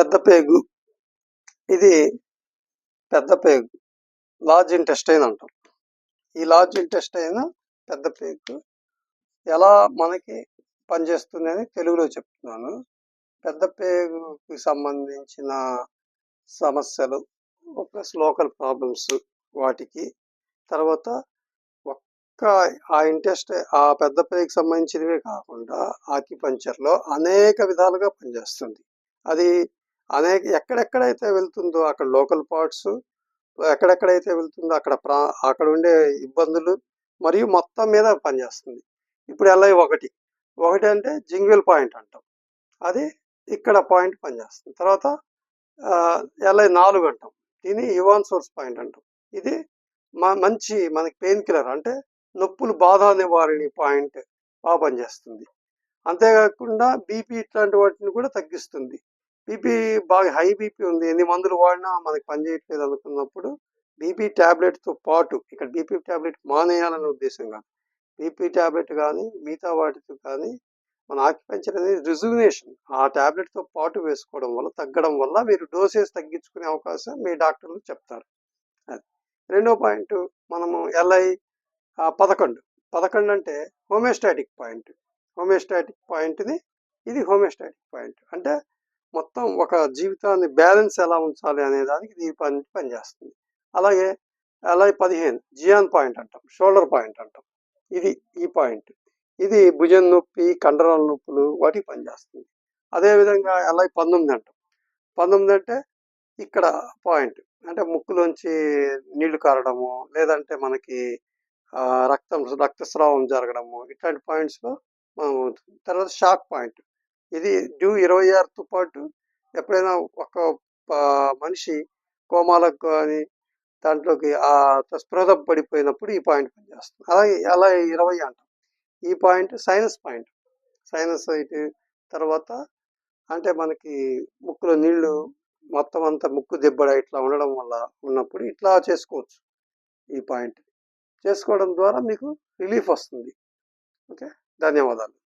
పెద్ద పేగు. ఇది పెద్ద పేగు. లార్జ్ ఇంటెస్టైన్ అంటాం. ఈ లార్జ్ ఇంటెస్టైన్ పెద్ద పేగు. ఎలా మనకి పనిచేస్తుంది అని తెలుగులో చెప్తున్నాను. పెద్ద పేగుకి సంబంధించిన సమస్యలు ప్లస్ లోకల్ ప్రాబ్లమ్స్ వాటికి. తర్వాత ఒక్క ఆ ఇంట్రెస్ట్ ఆ పెద్ద పేరుకి సంబంధించినవే కాకుండా ఆక్యుపంచర్లో అనేక విధాలుగా పనిచేస్తుంది. అది అనేక ఎక్కడెక్కడైతే వెళ్తుందో అక్కడ లోకల్ పార్ట్స్ ఎక్కడెక్కడైతే వెళ్తుందో అక్కడ ప్రా అక్కడ ఉండే ఇబ్బందులు మరియు మొత్తం మీద పనిచేస్తుంది. ఇప్పుడు ఎల్ఐ ఒకటి. ఒకటి అంటే జింగిల్ పాయింట్ అంటాం. అది ఇక్కడ పాయింట్ పనిచేస్తుంది. తర్వాత ఎల్ఐ నాలుగు అంటాం. దీని యువాన్ సోర్స్ పాయింట్ అంటాం. ఇది మ- మంచి మనకి పెయిన్ కిల్లర్ అంటే నొప్పులు బాధ నివారణి పాయింట్ బాగా పనిచేస్తుంది. అంతేకాకుండా బీపీ ఇట్లాంటి వాటిని కూడా తగ్గిస్తుంది. బీపీ బాగా హై బీపీ ఉంది. ఎన్ని మందులు వాడినా మనకి పనిచేయట్లేదు అనుకున్నప్పుడు బీపీ ట్యాబ్లెట్తో పాటు ఇక్కడ బీపీ టాబ్లెట్ మానేయాలనే ఉద్దేశం కాదు బీపీ టాబ్లెట్ కానీ మిగతా వాటితో కానీ మన ఆక్యుపెంచర్ అనేది రిజువినేషన్ ఆ టాబ్లెట్తో పాటు వేసుకోవడం వల్ల తగ్గడం వల్ల మీరు డోసేజ్ తగ్గించుకునే అవకాశం మీ డాక్టర్లు చెప్తారు. అది. రెండో పాయింట్ మనము ఎల్ఐ పదకొండు. పదకొండు అంటే హోమియోస్టాటిక్ పాయింట్. హోమియోస్టాటిక్ పాయింట్ని ఇది హోమియోస్టాటిక్ పాయింట్. అంటే మొత్తం ఒక జీవితాన్ని బ్యాలెన్స్ ఎలా ఉంచాలి అనే దానికి ఇది పని పనిచేస్తుంది. అలాగే ఎల్ఐ పదిహేను జియాన్ పాయింట్ అంటాం షోల్డర్ పాయింట్ అంటాం. ఇది ఈ పాయింట్. ఇది భుజం నొప్పి కండరాల నొప్పులు వాటికి పనిచేస్తుంది. అదేవిధంగా ఎల్ఐ పంతొమ్మిది అంటాం. పంతొమ్మిది అంటే ఇక్కడ పాయింట్. అంటే ముక్కులోంచి నీళ్ళు కారడము లేదంటే మనకి రక్తం రక్తస్రావం జరగడము ఇట్లాంటి పాయింట్స్లో మనం తర్వాత షాక్ పాయింట్. ఇది డ్యూ ఇరవై ఆరుతో పాటు ఎప్పుడైనా ఒక మనిషి కోమాలకు కానీ దాంట్లోకి ఆ స్పృహ పడిపోయినప్పుడు ఈ పాయింట్ పనిచేస్తుంది. అలాగే అలా ఇరవై అంటాం. ఈ పాయింట్ సైనస్ పాయింట్. సైనస్ ఇటు తర్వాత అంటే మనకి ముక్కులో నీళ్ళు మొత్తం అంతా ముక్కు దెబ్బడ ఇట్లా ఉండడం వల్ల ఉన్నప్పుడు ఇట్లా చేసుకోవచ్చు ఈ పాయింట్. చేసుకోవడం ద్వారా మీకు రిలీఫ్ వస్తుంది. ఓకే? ధన్యవాదాలు.